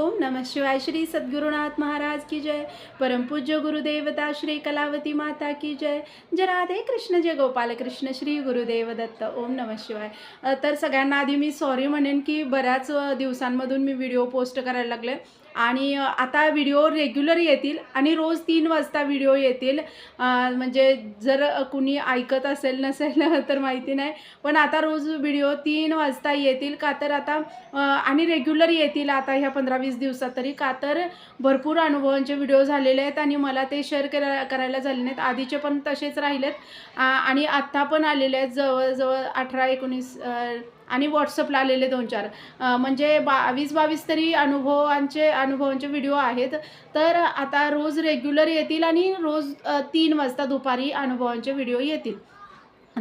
ओम नमः शिवाय श्री सद्गुरुनाथ महाराज की जय। परमपूज्य गुरुदेवता श्री कलावती माता की जय। जय राधे कृष्ण जय गोपाल कृष्ण श्री गुरुदेव दत्त ओम नमः शिवाय। तर सगळ्यांना आधी मी सॉरी म्हणेन की बऱ्याच दिवसांमधून मी व्हिडिओ पोस्ट करायला लागले. आणि आता व्हिडिओ रेग्युलर येतील आणि रोज तीन वाजता व्हिडिओ येतील. म्हणजे जर कुणी ऐकत असेल नसेल तर माहिती नाही. पण आता रोज व्हिडिओ तीन वाजता येतील का तर आता आणि रेग्युलर येतील आता ह्या पंधरा वीस दिवसात तरी का तर भरपूर अनुभवांचे व्हिडिओ झालेले आहेत आणि मला ते शेअर करा करायला झाले नाहीत. आधीचे पण तसेच राहिलेत. आणि आत्ता पण आलेले आहेत. जवळजवळ अठरा एकोणीस आणि व्हॉट्सअपला आलेले दोन चार. म्हणजे म्हणजे बावीस बावीस तरी अनुभवांचे अनुभवांचे व्हिडिओ आहेत. तर आता रोज रेग्युलर येतील आणि रोज तीन वाजता दुपारी अनुभवांचे व्हिडिओ येतील.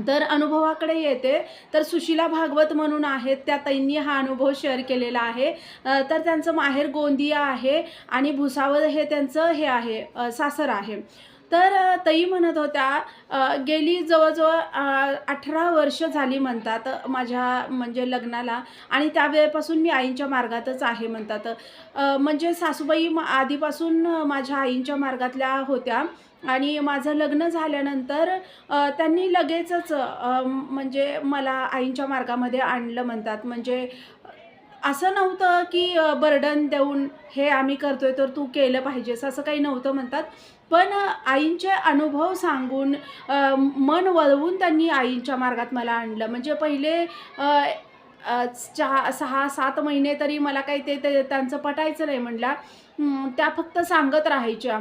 तर अनुभवाकडे येते. तर सुशिला भागवत म्हणून आहेत. त्या ताईंनी हा अनुभव शेअर केलेला आहे. तर त्यांचं माहेर गोंदिया आहे आणि भुसावळ हे त्यांचं हे आहे सासर आहे. तर ताई म्हणत होत्या गेली जवळजवळ अठरा वर्ष झाली म्हणतात माझ्या म्हणजे लग्नाला आणि त्यावेळेपासून मी आईंच्या मार्गातच आहे म्हणतात. म्हणजे सासूबाई म- आधीपासून माझ्या आईंच्या मार्गातल्या होत्या आणि माझं लग्न झाल्यानंतर त्यांनी लगेचच म्हणजे मला आईंच्या मार्गामध्ये आणलं म्हणतात. म्हणजे असं नव्हतं की बर्डन देऊन हे आम्ही करतोय तर तू केलं पाहिजेस असं काही नव्हतं म्हणतात. पण आईंचे अनुभव सांगून मन वळवून त्यांनी आईंच्या मार्गात मला आणलं. म्हणजे पहिले चहा सहा सात महिने तरी मला काही ते ते त्यांचं पटायचं नाही म्हणला. त्या फक्त सांगत राहायच्या.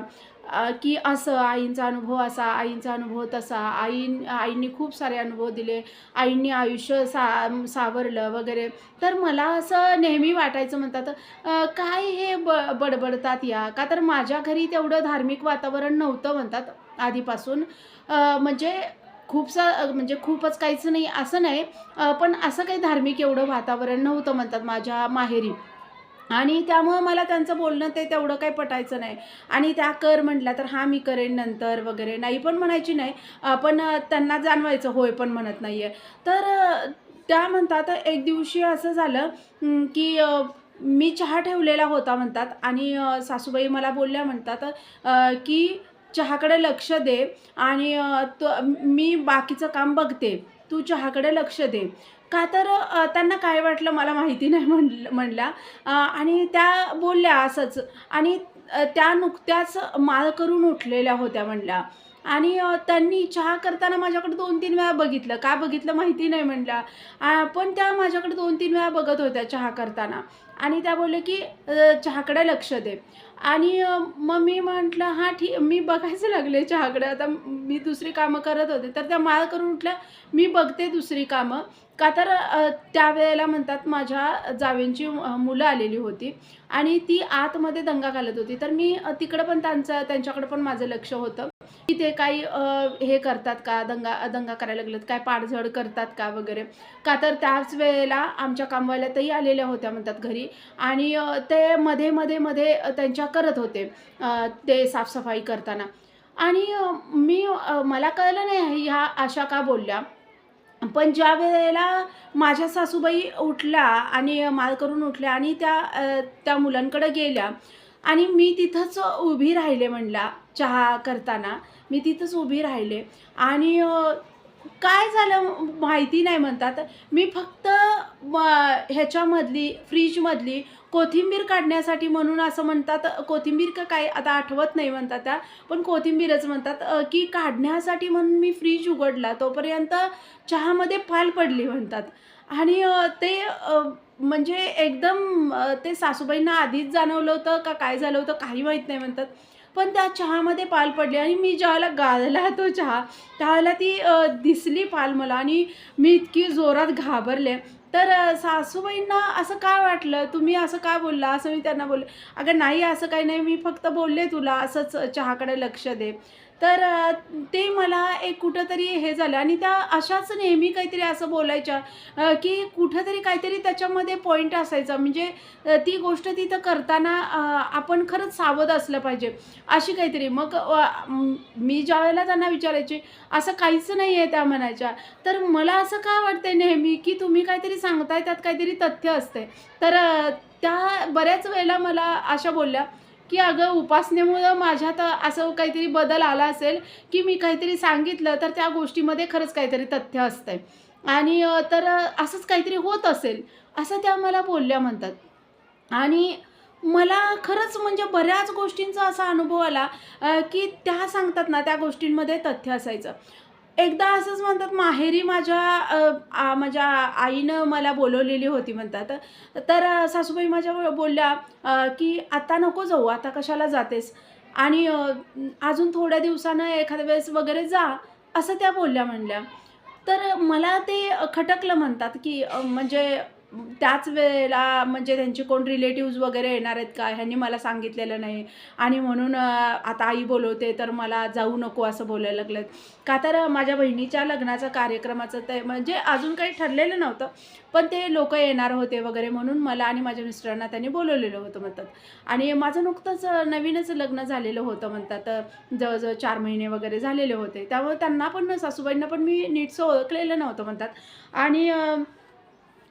की असं आईंचा अनुभव असा आईंचा अनुभव तसा. आई आईंनी खूप सारे अनुभव दिले. आईंनी आयुष्य सा सावरलं वगैरे. तर मला असं नेहमी वाटायचं म्हणतात काय हे ब बडबडतात या? का तर माझ्या घरी तेवढं धार्मिक वातावरण नव्हतं म्हणतात आधीपासून. म्हणजे खूपसा म्हणजे खूपच काहीच नाही असं नाही. पण असं काही धार्मिक एवढं वातावरण नव्हतं म्हणतात माझ्या माहेरी. आणि त्यामुळं मला त्यांचं बोलणं ते तेवढं काही पटायचं नाही. आणि त्या कर म्हटल्या तर हां मी करेन नंतर वगैरे. नाही पण म्हणायची नाही. पण त्यांना जाणवायचं होय पण म्हणत नाही आहे तर त्या म्हणतात एक दिवशी असं झालं की मी चहा ठेवलेला होता म्हणतात. आणि सासूबाई मला बोलल्या म्हणतात की चहाकडे लक्ष दे. आणि तो मी बाकीचं काम बघते. तू चहाकडे लक्ष दे. का तर त्यांना काय वाटलं मला माहिती नाही म्हणलं म्हणला आणि त्या बोलल्या असंच. आणि त्या नुकत्याच माल करून उठलेल्या होत्या म्हणल्या. आणि त्यांनी चहा करताना माझ्याकडे दोन तीन वेळा बघितलं. का बघितलं माहिती नाही म्हणल्या. पण त्या माझ्याकडे दोन तीन वेळा बघत होत्या चहा करताना. आणि त्या बोलले की चहाकडे लक्ष दे. आणि मग मी म्हटलं हां ठीक. मी बघायचं लागले चहाकडे. आता मी दुसरी कामं करत होते. तर त्या माळ करून उठल्या मी बघते दुसरी कामं. का तर त्यावेळेला म्हणतात माझ्या जावेंची मुलं आलेली होती आणि ती आतमध्ये दंगा घालत होती. तर मी तिकडं पण त्यांचं त्यांच्याकडं पण माझं लक्ष होतं. की ते काही हे करतात का दंगा दंगा करायला लागलेत काय पाडझड करतात का वगैरे? का तर त्याच वेळेला आमच्या कामवाल्यातही आलेल्या होत्या म्हणतात घरी आणि ते मध्ये मध्ये मध्ये त्यांच्या करत होते ते साफसफाई करताना. आणि मी मला कळलं नाही ह्या अशा का बोलल्या. पण ज्या वेळेला माझ्या सासूबाई उठल्या आणि माल करून उठल्या आणि त्या त्या मुलांकडे गेल्या आणि मी तिथंच उभी राहिले म्हणला चहा करताना. मी तिथंच उभी राहिले. आणि काय झालं माहिती नाही म्हणतात. मी फक्त ह्याच्यामधली फ्रीजमधली कोथिंबीर काढण्यासाठी म्हणून असं म्हणतात कोथिंबीर का काय आता आठवत नाही म्हणतात त्या पण कोथिंबीरच म्हणतात की काढण्यासाठी म्हणून मी फ्रीज उघडला. तोपर्यंत चहामध्ये पाल पडली म्हणतात. आणि ते म्हणजे एकदम ते सासूबाईंना आधीच जाणवलं होतं का काय झालं होतं काही माहीत नाही म्हणतात. पण त्या चहामध्ये पाल पडले आणि मी ज्यावेळेला गाळला तो चहा त्यावेळेला ती दिसली पाल मला आणि मी इतकी जोरात घाबरले. तर सासूबाईंना असं काय वाटलं? तुम्ही असं काय बोलला? असं मी त्यांना बोलले अगं नाही असं काही नाही. मी फक्त बोलले तुला असंच चहाकडे लक्ष दे. तर ते मला एक कुठंतरी हे झालं आणि त्या अशाच नेहमी काहीतरी असं बोलायच्या की कुठंतरी काहीतरी त्याच्यामध्ये पॉईंट असायचा. म्हणजे ती गोष्ट तिथं करताना आपण खरंच सावध असलं पाहिजे अशी काहीतरी. मग मी ज्या वेळेला त्यांना विचारायचे असं काहीच नाही आहे त्या म्हणायच्या. तर मला असं का वाटतंय नेहमी की तुम्ही काहीतरी सांगताय त्यात काहीतरी तथ्य असते तर त्या बऱ्याच वेळेला मला अशा बोलल्या की अगं उपासनेमुळं माझ्यात असं काहीतरी बदल आला असेल की मी काहीतरी सांगितलं तर त्या गोष्टीमध्ये खरंच काहीतरी तथ्य असतंय. आणि तर असंच काहीतरी होत असेल असं त्या मला बोलल्या म्हणतात. आणि मला खरंच म्हणजे बऱ्याच गोष्टींचा असा अनुभव आला की त्या सांगतात ना त्या गोष्टींमध्ये तथ्य असायचं. एकदा असंच म्हणतात माहेरी माझ्या माझ्या आईनं मला बोलवलेली होती म्हणतात. तर सासूबाई माझ्या बोलल्या की आता नको जाऊ आता कशाला जातेस? आणि अजून थोड्या दिवसानं एखाद्या वेळेस वगैरे जा असं त्या बोलल्या म्हणल्या. तर मला ते खटकलं म्हणतात की म्हणजे त्याच वेळेला म्हणजे त्यांचे कोण रिलेटिव्ज वगैरे येणार आहेत का? ह्यांनी मला सांगितलेलं नाही. आणि म्हणून आता आई बोलवते तर मला जाऊ नको असं बोलायला लागलं का तर माझ्या बहिणीच्या लग्नाचं कार्यक्रमाचं ते म्हणजे अजून काही ठरलेलं नव्हतं. पण ते लोक येणार होते वगैरे म्हणून मला आणि माझ्या मिस्टरांना त्यांनी बोलवलेलं होतं म्हणतात. आणि माझं नुकतंच नवीनच लग्न झालेलं होतं म्हणतात. जवळजवळ चार महिने वगैरे झालेले होते. त्यामुळे त्यांना पण सासूबाईंना पण मी नीटसं ओळखलेलं नव्हतं म्हणतात. आणि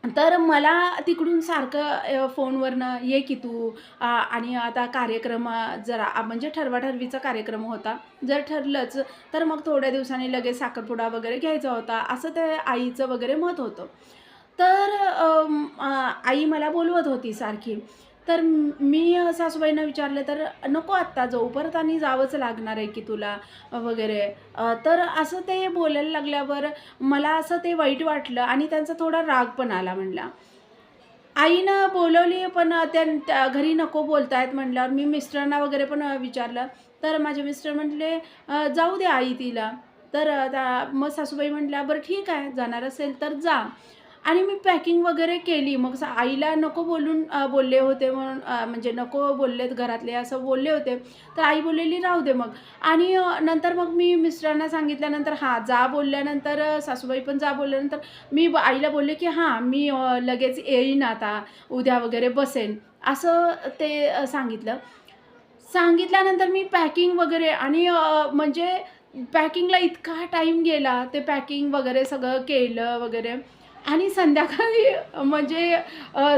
तर मला तिकडून सारखं फोनवरनं ये की तू. आणि आता कार्यक्रम जरा म्हणजे ठरवाठरवीचा कार्यक्रम होता. जर ठरलंच तर मग थोड्या दिवसांनी लगेच साखरपुडा वगैरे घ्यायचा होता असं ते आईचं वगैरे मत होतं. तर आई मला बोलवत होती सारखी. तर मी सासूबाईंना विचारलं तर नको आत्ता जाऊ परत आणि जावंच लागणार आहे की तुला? वगैरे. तर असं ते बोलायला लागल्यावर मला असं ते वाईट वाटलं आणि त्यांचा थोडा राग पण आला म्हणला. आईनं बोलवली पण त्या त्या घरी नको बोलतायत म्हटल्यावर मी मिस्टरांना वगैरे पण विचारलं. तर माझे मिस्टर म्हटले जाऊ दे आई तिला. तर त्या मग सासूबाई म्हटल्या बरं ठीक आहे जाणार असेल तर जा. आणि मी पॅकिंग वगैरे केली. मग आईला नको बोलून बोलले होते म्हणून म्हणजे नको बोललेत घरातले असं बोलले होते. तर आई बोललेली राहू दे मग. आणि नंतर मग मी मिस्टरांना सांगितल्यानंतर हां जा बोलल्यानंतर सासूबाई पण जा बोलल्यानंतर. मी ब- आईला बोलले की हां मी लगेच येईन आता उद्या वगैरे बसेन. असं ते सांगितलं. सांगितल्यानंतर मी पॅकिंग वगैरे आणि म्हणजे पॅकिंगला इतका टाईम गेला. ते पॅकिंग वगैरे सगळं केलं वगैरे. आणि संध्याकाळी म्हणजे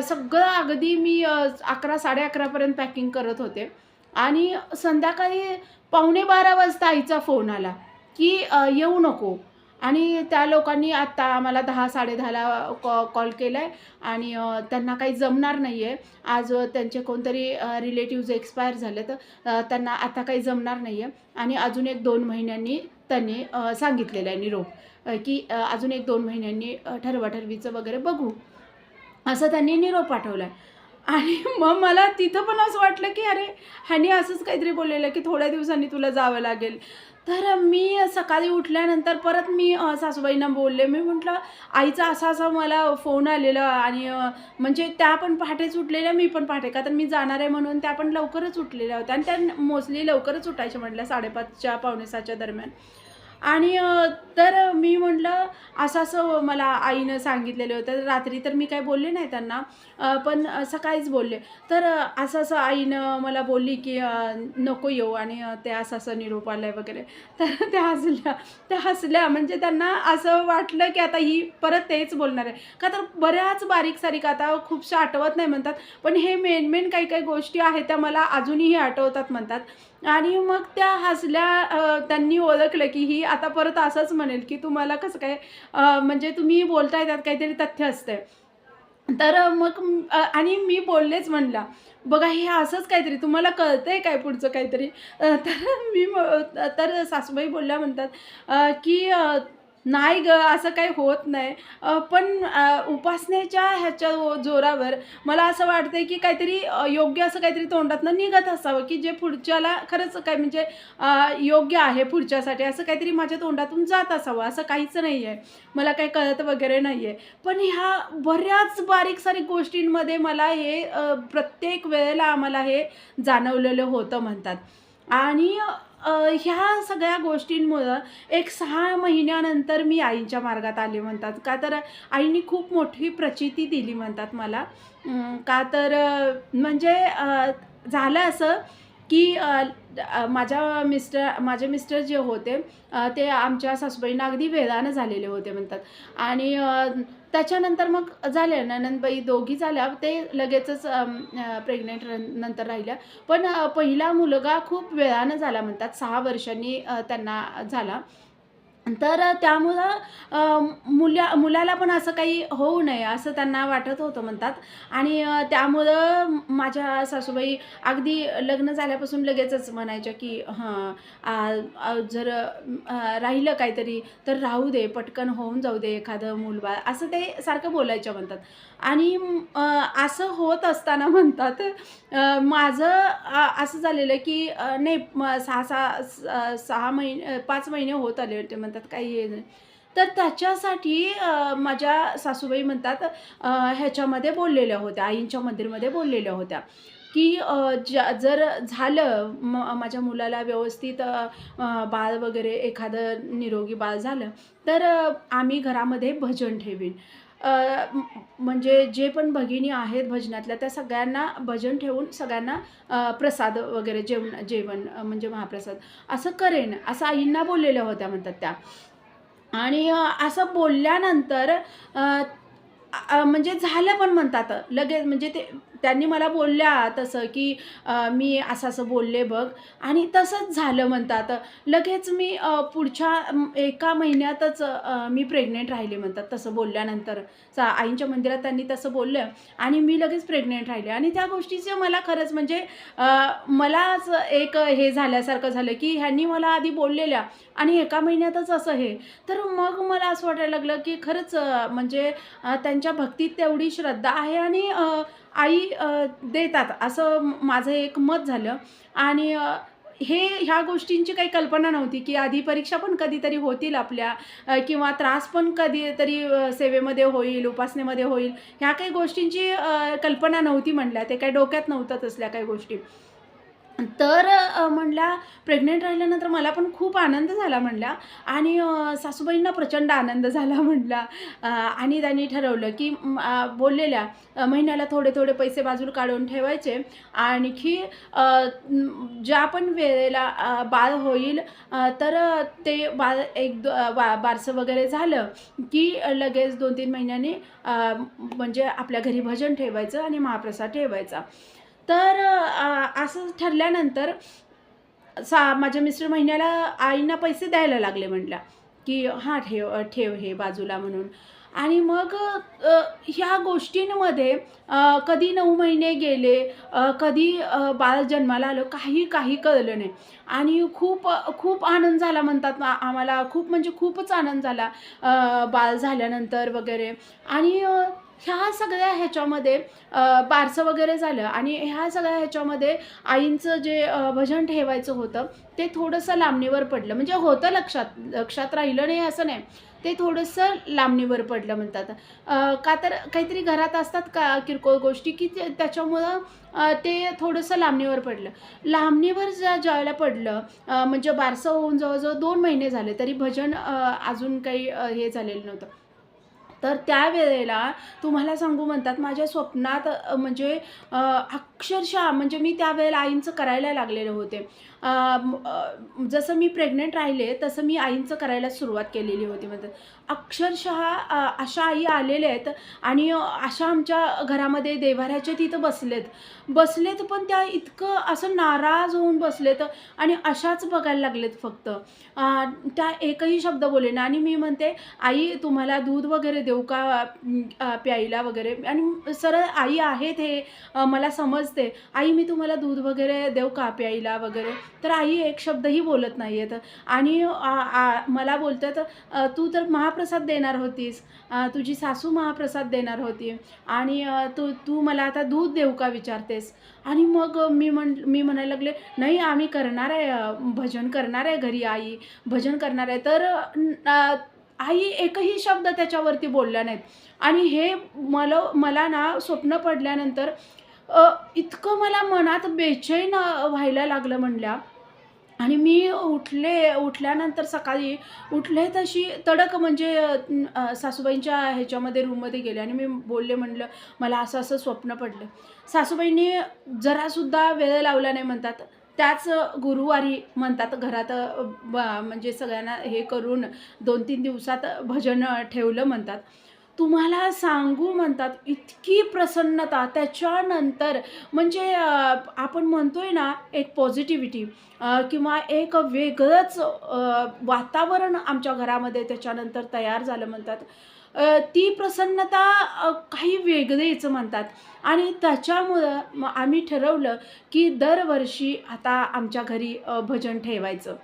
सगळं अगदी मी अकरा साडे अकरापर्यंत पॅकिंग करत होते. आणि संध्याकाळी पावणे बारा वाजता आईचा फोन आला की येऊ नको. आणि त्या लोकांनी आत्ता आम्हाला दहा साडेदहाला कॉ कॉल केला आहे आणि त्यांना काही जमणार नाही आहे आज त्यांचे कोणतरी रिलेटिव्ज एक्सपायर झाले तर त्यांना आता काही जमणार नाही आहे आणि अजून एक दोन महिन्यांनी त्यांनी सांगितलेलं आहे निरोप. की अजून एक दोन महिन्यांनी अ, ठरवाठरवीचं वगैरे बघू. असं त्यांनी निरोप पाठवला आहे आणि मग मला तिथं पण असं वाटलं की अरे ह्यानी असंच काहीतरी बोललेलं की थोड्या दिवसांनी तुला जावं लागेल. तर मी सकाळी उठल्यानंतर परत मी सासूबाईंना बोलले. मी म्हटलं आईचा असा असा मला फोन आलेला आणि म्हणजे त्या पण पहाटेच उठलेल्या मी पण पहाटे. का तर मी जाणार आहे म्हणून त्या पण लवकरच उठलेल्या होत्या. आणि त्या मोस्टली लवकरच उठायच्या म्हटल्या साडेपाचच्या पावणेसाच्या दरम्यान. आणि तर मी म्हटलं असं असं मला आईनं सांगितलेलं होतं. रात्री तर मी काय बोलले नाही त्यांना पण सकाळीच बोलले. तर असं असं आईनं मला बोलली की नको येऊ आणि ते असं असं निरोप आलाय वगैरे. तर त्या हसल्या त्या हसल्या. म्हणजे त्यांना असं वाटलं की आता ही परत तेच बोलणार आहे. का तर बऱ्याच बारीक सारीक आता खूपशा आठवत नाही म्हणतात पण हे मेन मेन काही काही गोष्टी आहेत त्या मला अजूनही आठवतात म्हणतात. आणि मग त्या हसल्या त्यांनी ओळखलं की ही आता परत असंच म्हणेल की तुम्हाला कसं काय म्हणजे तुम्ही बोलताय त्यात काहीतरी तथ्य असतंय. तर मग आणि मी बोललेच म्हणला बघा हे असंच काहीतरी तुम्हाला कळतं आहे काय पुढचं काहीतरी? तर मी तर सासूबाई बोलल्या म्हणतात की नाही ग असं काही होत नाही. पण उपासनेच्या ह्याच्या जोरावर मला असं वाटतं की काहीतरी योग्य असं काहीतरी तोंडातनं निघत असावं की जे पुढच्याला खरंच काय म्हणजे योग्य आहे पुढच्यासाठी असं काहीतरी माझ्या तोंडातून जात असावं असं काहीच नाही आहे मला काही कळत वगैरे नाही आहे पण ह्या बऱ्याच बारीक सारीक गोष्टींमध्ये मला हे प्रत्येक वेळेला आम्हाला हे जाणवलेलं होतं म्हणतात. आणि ह्या सगळ्या गोष्टींमुळं एक सहा महिन्यानंतर मी आईच्या मार्गात आले म्हणतात. का तर आईने खूप मोठी प्रचिती दिली म्हणतात मला. का तर म्हणजे झालं असं की माझ्या मिस्टर माझे मिस्टर जे होते ते आमच्या सासूबाईंना अगदी वेळानं झालेले होते म्हणतात. आणि त्याच्यानंतर मग झाल्या ननंदबाई दोघी झाल्या ते लगेचच प्रेग्नेंट नंतर राहिल्या. पण पहिला मुलगा खूप वेळानं झाला म्हणतात सहा वर्षांनी त्यांना झाला. तर त्यामुळं मुल्या मुलाला पण असं काही होऊ नये असं त्यांना वाटत होतं म्हणतात. आणि त्यामुळं माझ्या सासूबाई अगदी लग्न झाल्यापासून लगेचच म्हणायच्या की हां जर राहिलं काहीतरी तर राहू दे पटकन होऊन जाऊ दे एखादं मूलबाळ असं ते सारखं बोलायच्या म्हणतात. आणि असं होत असताना म्हणतात माझं असं झालेलं की नाही सहा सहा स- सहा महिने पाच महिने होत आले होते म्हणतात काही हे नाही. तर त्याच्यासाठी माझ्या सासूबाई म्हणतात ह्याच्यामध्ये बोललेल्या होत्या आईंच्या मंदिरमध्ये बोललेल्या होत्या की ज्या जर झालं म माझ्या मुलाला व्यवस्थित बाळ वगैरे एखादं निरोगी बाळ झालं तर आम्ही घरामध्ये भजन ठेवीन. म्हणजे जे पण भगिनी आहेत भजनातल्या त्या सगळ्यांना भजन ठेवून सगळ्यांना प्रसाद वगैरे जेवण जेवण म्हणजे महाप्रसाद असं करेन असं आईंना बोललेल्या होत्या म्हणतात त्या. आणि असं बोलल्यानंतर म्हणजे झालं पण म्हणतात लगेच म्हणजे ते त्यांनी मला बोलल्या तसं की मी असं असं बोलले बघ. आणि तसंच झालं म्हणतात. लगेच मी पुढच्या एका महिन्यातच मी प्रेग्नेंट राहिले म्हणतात. तसं बोलल्यानंतर सा आईंच्या मंदिरात त्यांनी तसं बोललं आणि मी लगेच प्रेग्नेंट राहिले. आणि त्या गोष्टीचे मला खरंच म्हणजे मला मलाच एक हे झाल्यासारखं झालं की ह्यांनी मला आधी बोललेल्या आणि एका महिन्यातच असं हे. तर मग मला असं वाटायला लागलं की खरंच म्हणजे त्यांच्या भक्तीत तेवढी श्रद्धा आहे आणि आई देतात. असं माझं एक मत झालं. आणि हे ह्या गोष्टींची काही कल्पना नव्हती की आधी परीक्षा पण कधीतरी होतील आपल्या किंवा त्रास पण कधीतरी सेवेमध्ये होईल उपासनेमध्ये होईल. ह्या काही गोष्टींची कल्पना नव्हती म्हणल्या. ते काही डोक्यात नव्हतं तसल्या काही गोष्टी. तर अ, म्हणल्या प्रेग्नेंट राहिल्यानंतर मला पण खूप आनंद झाला म्हणला आणि सासूबाईंना प्रचंड आनंद झाला म्हणला आणि त्यांनी ठरवलं की बोललेल्या महिन्याला थोडे थोडे पैसे बाजूला काढून ठेवायचे. आणखी ज्या पण वेळेला बाळ होईल तर ते बाळ एक दो बा बारसं वगैरे झालं की लगेच दोन तीन महिन्यांनी म्हणजे आपल्या घरी भजन ठेवायचं आणि महाप्रसाद ठेवायचा. तर असं ठरल्यानंतर सा माझ्या मिस्टर महिन्याला आईंना पैसे द्यायला लागले म्हटलं की हां ठेव ठेव हे बाजूला म्हणून. आणि मग ह्या गोष्टींमध्ये कधी नऊ महिने गेले कधी बाळ जन्माला आलं काही काही कळलं नाही. आणि खूप खूप आनंद झाला म्हणतात आम्हाला खूप म्हणजे खूपच आनंद झाला बाळ झाल्यानंतर वगैरे. आणि ह्या सगळ्या ह्याच्यामध्ये बारसं वगैरे झालं आणि ह्या सगळ्या ह्याच्यामध्ये आईंचं जे भजन ठेवायचं होतं ते थोडंसं लांबणीवर पडलं. म्हणजे होतं लक्षात लक्षात राहिलं नाही असं नाही. ते थोडंसं लांबणीवर पडलं म्हणतात. का तर काहीतरी घरात असतात का किरकोळ गोष्टी की ते- त्याच्यामुळं ते थोडंसं लांबणीवर पडलं. लांबणीवर ज्या ज्यावेळेला पडलं म्हणजे बारसं होऊन जवळजवळ दोन महिने झाले तरी भजन अजून काही हे झालेलं नव्हतं. तर त्यावेळेला तुम्हाला सांगू म्हणतात माझ्या स्वप्नात म्हणजे अक्षरशः म्हणजे मी त्यावेळेला आईंचं करायला लागलेले होते. जसं मी प्रेग्नंट राहिले तसं मी आईंचं करायला सुरुवात केलेली होती. म्हणतात अक्षरशः अशा आई आलेल्या आहेत आणि अशा आमच्या घरामध्ये देवाऱ्याच्या तिथं बसलेत. बसलेत पण त्या इतकं असं नाराज होऊन बसलेत आणि अशाच बघायला लागलेत फक्त. त्या एकही शब्द बोले ना आणि मी म्हणते आई तुम्हाला दूध वगैरे देऊ का प्यायला वगैरे? आणि सरळ आई आहेत हे मला समजते. आई मी तुम्हाला दूध वगैरे देऊ का प्यायला वगैरे? तर आई एक शब्दही बोलत नाही आहेत आणि आ- मला बोलतात तू तर महाप्रसाद देणार होतीस. तुझी सासू महाप्रसाद देणार होती. आणि तू तू मला आता दूध देऊ का विचारतेस? आणि मग मी म्हण मी म्हणायला लागले नाही आम्ही करणार आहे भजन करणार आहे घरी आई. भजन करणार आहे. तर आई एकही शब्द त्याच्यावरती बोलल्या नाहीत. आणि हे मला मला ना स्वप्न पडल्यानंतर इतकं मला मनात बेचैन व्हायला लागलं म्हणल्या आणि मी उठले उठल्यानंतर सकाळी उठले तशी तडक म्हणजे सासूबाईंच्या ह्याच्यामध्ये रूममध्ये गेले आणि मी बोलले म्हणलं मला असं असं स्वप्न पडलं. सासूबाईंनी जरासुद्धा वेळ लावला नाही म्हणतात. त्याच गुरुवारी म्हणतात घरात म्हणजे सगळ्यांना हे करून दोन तीन दिवसात भजन ठेवलं म्हणतात. तुम्हाला सांगू म्हणतात इतकी प्रसन्नता त्याच्यानंतर म्हणजे आपण म्हणतो आहे ना एक पॉझिटिव्हिटी किंवा एक वेगळंच वातावरण आमच्या घरामध्ये त्याच्यानंतर तयार झालं म्हणतात. ती प्रसन्नता काही वेगळीच म्हणतात. आणि त्याच्यामुळं आम्ही ठरवलं की दरवर्षी आता आमच्या घरी भजन ठेवायचं.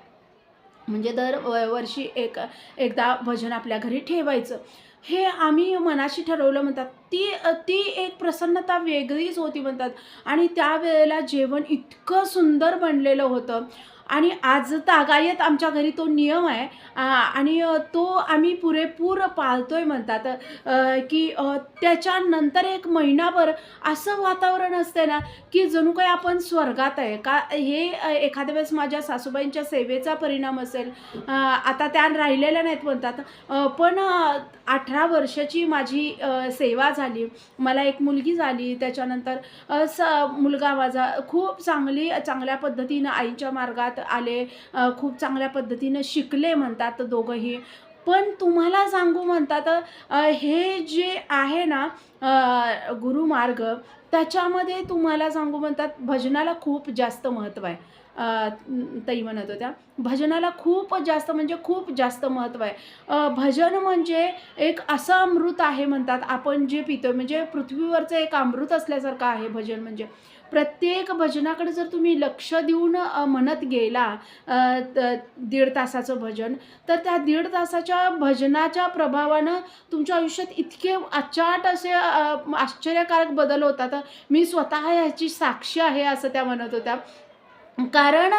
म्हणजे दर व वर्षी एक एकदा भजन आपल्या घरी ठेवायचं. हे आम्ही मनाशी ठरवलं म्हणतात. ती ती एक प्रसन्नता वेगळीच होती म्हणतात. आणि त्यावेळेला जेवण इतकं सुंदर बनलेलं होतं. आणि आज तागायत आमच्या घरी तो नियम आहे. आणि तो आम्ही पुरेपूर पाळतो आहे म्हणतात की त्याच्यानंतर एक महिनाभर असं वातावरण असते ना की जणू काही आपण स्वर्गात आहे. का हे एखाद्या वेळेस माझ्या सासूबाईंच्या सेवेचा परिणाम असेल आता त्या राहिलेल्या नाहीत म्हणतात. पण अठरा वर्षाची माझी सेवा झाली. मला एक मुलगी झाली. त्याच्यानंतर स मुलगा माझा खूप चांगली चांगल्या पद्धतीनं आईच्या मार्गात आले खूप चांगल्या पद्धतीनं शिकले म्हणतात दोघंही. पण तुम्हाला सांगू म्हणतात हे जे आहे ना गुरुमार्ग त्याच्यामध्ये तुम्हाला सांगू म्हणतात भजनाला खूप जास्त महत्त्व आहे. ताई म्हणत होत्या भजनाला खूप जास्त म्हणजे खूप जास्त महत्त्व आहे. भजन म्हणजे एक असं अमृत आहे म्हणतात आपण जे पितो म्हणजे पृथ्वीवरचं एक अमृत असल्यासारखं आहे भजन म्हणजे. प्रत्येक भजनाकडे जर तुम्ही लक्ष देऊन म्हणत गेला दीड तासाचं भजन तर त्या दीड तासाच्या भजनाच्या प्रभावानं तुमच्या आयुष्यात इतके अचाट असे आश्चर्यकारक बदल होतात. मी स्वतः ह्याची साक्षी आहे असं त्या म्हणत होत्या. कारण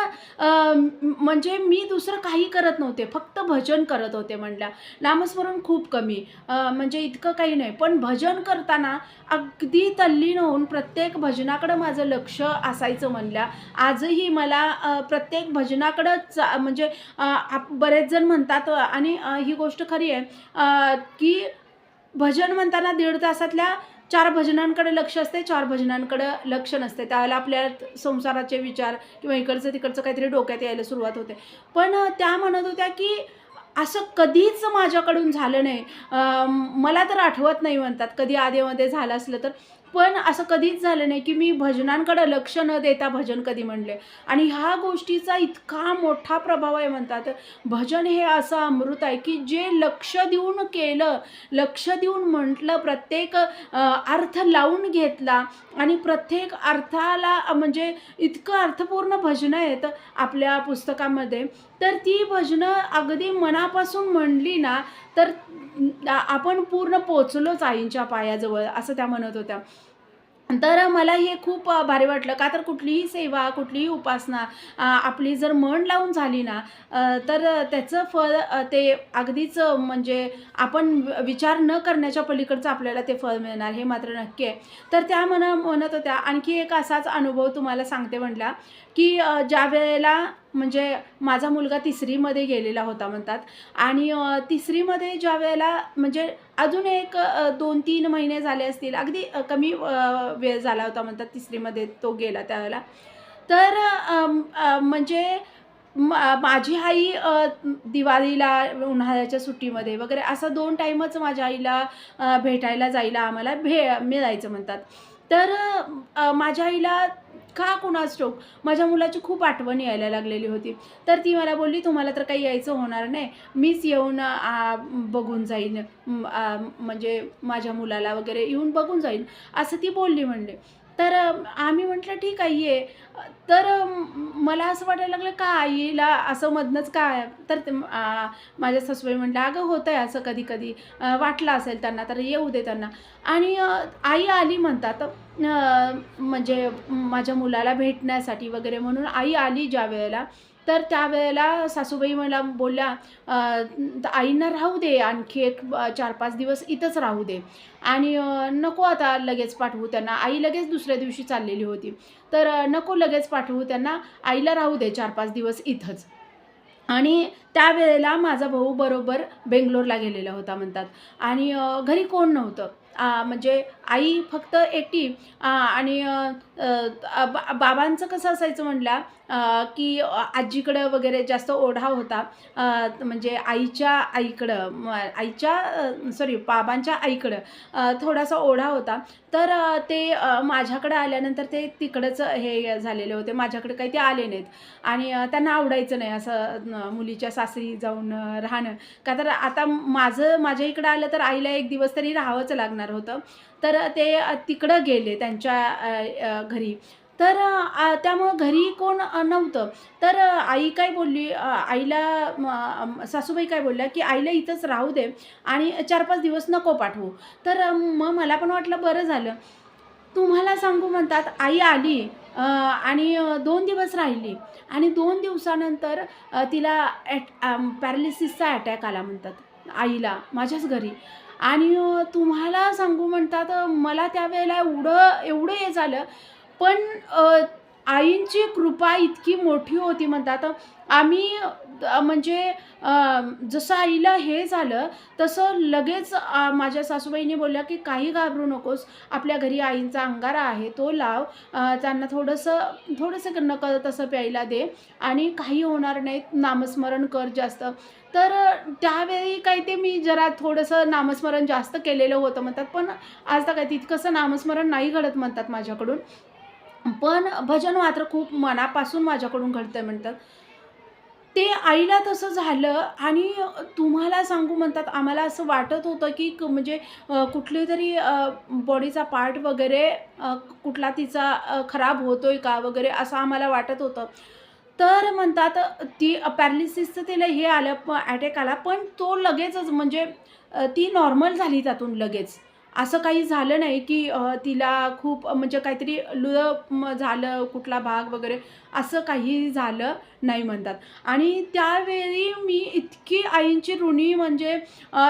म्हणजे मी दुसरं काही करत नव्हते फक्त भजन करत होते म्हणल्या नामस्मरण खूप कमी म्हणजे इतकं काही नाही. पण भजन करताना अगदी तल्लीन होऊन प्रत्येक भजनाकडं माझं लक्ष असायचं म्हणल्या आजही मला प्रत्येक भजनाकडं चा म्हणजे आप बरेच जण म्हणतात आणि ही गोष्ट खरी आहे की भजन म्हणताना दीड तासातल्या चार भजनांकडे लक्ष असते चार भजनांकडे लक्ष नसते. त्यावेळेला आपल्या संसाराचे विचार किंवा इकडचं तिकडचं काहीतरी डोक्यात यायला सुरुवात होते. पण त्या म्हणत होत्या की असं कधीच माझ्याकडून झालं नाही. मला तर आठवत नाही म्हणतात. कधी आधीमध्ये झालं असलं तर. पण असं कधीच झालं नाही की मी भजनांकडे लक्ष न देता भजन कधी म्हणले. आणि ह्या गोष्टीचा इतका मोठा प्रभाव आहे म्हणतात भजन हे असं अमृत आहे की जे लक्ष देऊन केलं लक्ष देऊन म्हटलं प्रत्येक अर्थ लावून घेतला आणि प्रत्येक अर्थाला म्हणजे इतकं अर्थपूर्ण भजनं आहेत आपल्या पुस्तकामध्ये तर ती भजनं अगदी मनापासून म्हणली ना तर आपण पूर्ण पोचलोच आईंच्या पायाजवळ असं त्या म्हणत होत्या. तर मला हे खूप भारी वाटलं. का तर कुठलीही सेवा कुठलीही उपासना आपली जर मन लावून झाली ना तर त्याचं फळ ते अगदीच म्हणजे आपण विचार न करण्याच्या पलीकडचं आपल्याला ते फळ मिळणार हे मात्र नक्की आहे. तर त्या मना म्हणत होत्या. आणखी एक असाच अनुभव तुम्हाला सांगते म्हटला की ज्या वेळेला म्हणजे माझा मुलगा तिसरीमध्ये गेलेला होता म्हणतात. आणि तिसरीमध्ये ज्या वेळेला म्हणजे अजून एक दोन तीन महिने झाले असतील अगदी कमी वेळ झाला होता म्हणतात तिसरीमध्ये तो गेला त्यावेळेला तर म्हणजे मा- माझी आई दिवाळीला उन्हाळ्याच्या सुट्टीमध्ये वगैरे असं दोन टाईमच माझ्या आईला भेटायला जायला आम्हाला भे मिळायचं म्हणतात. तर माझ्या आईला का कुणा स्ट्रोक माझ्या मुलाची खूप आठवण यायला लागलेली होती. तर ती मला बोलली तुम्हाला तर काही यायचं होणार नाही. मीच येऊन बघून जाईन. म्हणजे माझ्या मुलाला वगैरे येऊन बघून जाईन. असं ती बोलली म्हणले. तर आम्ही म्हटलं ठीक आहे ये. तर मला असं वाटायला लागलं का आईला असं मधनंच काय तर ते, माझ्या सासूबाई म्हटलं अगं होतं आहे असं कधी कधी वाटलं असेल त्यांना तर येऊ दे त्यांना. आणि आई आली म्हणतात म्हणजे माझ्या मुलाला भेटण्यासाठी वगैरे म्हणून आई आली ज्या वेळेला. तर त्यावेळेला सासूबाई मला बोलल्या आईंना राहू दे आणखी एक चार पाच दिवस इथंच राहू दे. आणि नको आता लगेच पाठवू त्यांना. आई लगेच दुसऱ्या दिवशी चाललेली होती. तर नको लगेच पाठवू त्यांना आईला राहू दे चार पाच दिवस इथंच. आणि त्यावेळेला माझा भाऊ बरोबर बेंगलोरला गेलेला होता म्हणतात. आणि घरी कोण नव्हतं. म्हणजे आई फक्त एकटी आणि बा बाबांचं कसं असायचं म्हटलं की आजीकडं वगैरे जास्त ओढा होता म्हणजे आईच्या आईकडं आईच्या सॉरी बाबांच्या आईकडं थोडासा ओढा होता. तर ते माझ्याकडं आल्यानंतर ते तिकडंच हे झालेले होते. माझ्याकडे काही ते आले नाहीत. आणि त्यांना आवडायचं नाही असं मुलीच्या सासरी जाऊन राहणं. का तर आता माझं माझ्या इकडं आलं तर आईला एक दिवस तरी राहावंच लागणार होतं. तर ते तिकडं गेले त्यांच्या घरी. तर त्यामुळं घरी कोण नव्हतं. तर आई काय बोलली आईला सासूबाई काय बोलल्या की आईला इथंच राहू दे आणि चार पाच दिवस नको पाठवू. तर मग मला पण वाटलं बरं झालं. तुम्हाला सांगू म्हणतात आई आली आणि दोन दिवस राहिली आणि दोन दिवसानंतर तिला ॲट पॅरालिसिसचा अटॅक आला म्हणतात आईला माझ्याच घरी. आणि तुम्हाला सांगू म्हणतात मला त्यावेळेला एवढं एवढं हे झालं. पण आईंची कृपा इतकी मोठी होती म्हणतात. आम्ही म्हणजे जसं आईला हे झालं तसं लगेच माझ्या सासूबाईने बोलल्या की काही घाबरू नकोस. आपल्या घरी आईंचा अंगारा आहे तो लाव. त्यांना थोडंसं थोडंसं नक तसं प्यायला दे. आणि काही होणार नाही. नामस्मरण कर जास्त. तर त्यावेळी काही ते मी जरा थोडंसं नामस्मरण जास्त केलेलं होतं म्हणतात. पण आज तर काय तितकंसं नामस्मरण नाही घडत म्हणतात माझ्याकडून. पण भजन मात्र खूप मनापासून माझ्याकडून घडतं आहे म्हणतात. ते आईला तसं झालं आणि तुम्हाला सांगू म्हणतात आम्हाला असं वाटत होतं की क म्हणजे कुठले तरी बॉडीचा पार्ट वगैरे कुठला तिचा खराब खराब होतोय का वगैरे असं आम्हाला वाटत होतं. तर म्हणतात ती पॅरालिसिसचं तिला हे आलं अटॅक आला पण तो लगेचच म्हणजे ती नॉर्मल झाली त्यातून लगेच. असं काही झालं नाही की तिला खूप म्हणजे काहीतरी लुळं झालं कुठला भाग वगैरे असं काही झालं नाही म्हणतात. आणि त्यावेळी मी इतकी आईंची ऋणी म्हणजे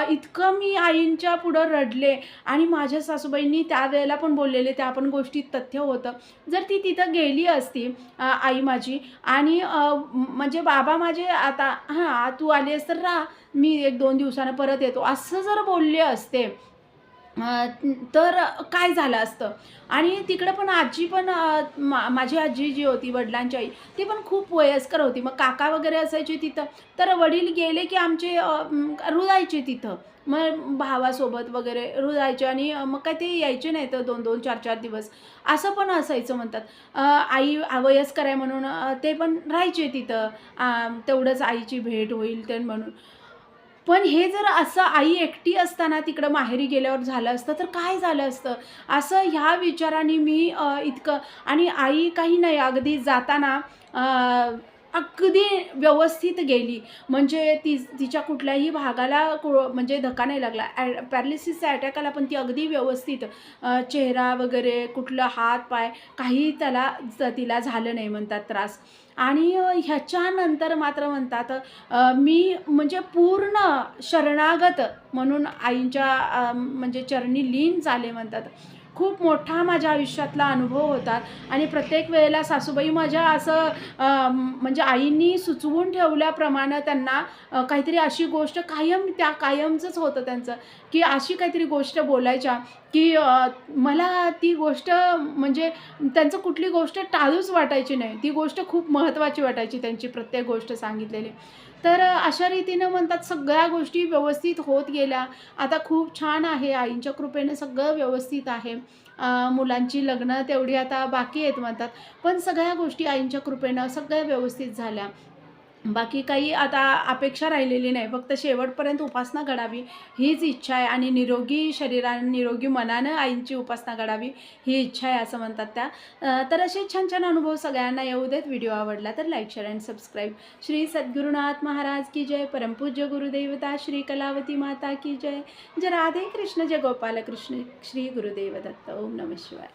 इतकं मी आईंच्या पुढं रडले आणि माझ्या सासूबाईंनी त्यावेळेला पण बोललेले त्या पण गोष्टीत तथ्य होतं. जर ती तिथं गेली असती आई माझी आणि म्हणजे बाबा माझे आता हां तू आली तर राहा मी एक दोन दिवसानं परत येतो असं जर बोलले असते तर काय झालं असतं? आणि तिकडं पण आजी पण मा माझी आजी जी होती वडिलांची आई ती पण खूप वयस्कर होती. मग काका वगैरे असायचे तिथं. तर वडील गेले की आमचे रुदायचे तिथं. मग भावासोबत वगैरे रुदायचे आणि मग काय ते यायचे नाही तर दोन दोन चार चार दिवस. असं पण असायचं म्हणतात. आई वयस्कर आहे म्हणून ते पण राहायचे तिथं. तेवढंच आईची भेट होईल ते म्हणून. पण हे जर असं आई एकटी असताना तिकडं माहेरी गेल्यावर झालं असतं तर काय झालं असतं? असं ह्या विचाराने मी इतकं आणि आई काही नाही अगदी जाताना अगदी व्यवस्थित गेली. म्हणजे ती तिच्या कुठल्याही भागाला को म्हणजे धक्का नाही लागला. ॲ पॅरालिसिसचा अटॅक आला पण ती अगदी व्यवस्थित चेहरा वगैरे कुठलं हात पाय काही त्याला तिला झालं नाही म्हणतात त्रास. आणि ह्याच्यानंतर मात्र म्हणतात मी म्हणजे पूर्ण शरणागत म्हणून आईंच्या म्हणजे चरणी लीन झाले म्हणतात. खूप मोठा माझ्या आयुष्यातला अनुभव होता आणि प्रत्येक वेळेला सासूबाई माझ्या असं म्हणजे आईंनी सुचवून ठेवल्याप्रमाणे त्यांना काहीतरी अशी गोष्ट कायम त्या कायमचंच होतं त्यांचं की अशी काहीतरी गोष्ट बोलायच्या. की मला ती गोष्ट म्हणजे त्यांचं कुठली गोष्ट टाळूच वाटायची नाही. ती गोष्ट खूप महत्त्वाची वाटायची त्यांची प्रत्येक गोष्ट सांगितलेली. तर अशा रीतीनं म्हणतात सगळ्या गोष्टी व्यवस्थित होत गेल्या. आता खूप छान आहे आईंच्या कृपेनं सगळं व्यवस्थित आहे. मुलांची लग्न तेवढी आता बाकी आहेत म्हणतात. पण सगळ्या गोष्टी आईंच्या कृपेनं सगळ्या व्यवस्थित झाल्या. बाकी काही आता अपेक्षा राहिलेली नाही. फक्त शेवटपर्यंत उपासना घडावी हीच इच्छा आहे आणि निरोगी शरीराने निरोगी मनानं आईंची उपासना घडावी ही इच्छा आहे असं म्हणतात त्या. तर असे छान छान अनुभव सगळ्यांना येऊ देत. व्हिडिओ आवडला तर like share and subscribe. Shri Sadgurunath Maharaj की जय. परमपूज्य गुरुदेवता श्री कलावती माता की जय. जय राधे कृष्ण जय गोपाल कृष्ण श्री गुरुदेव दत्त ओम नम शिवाय.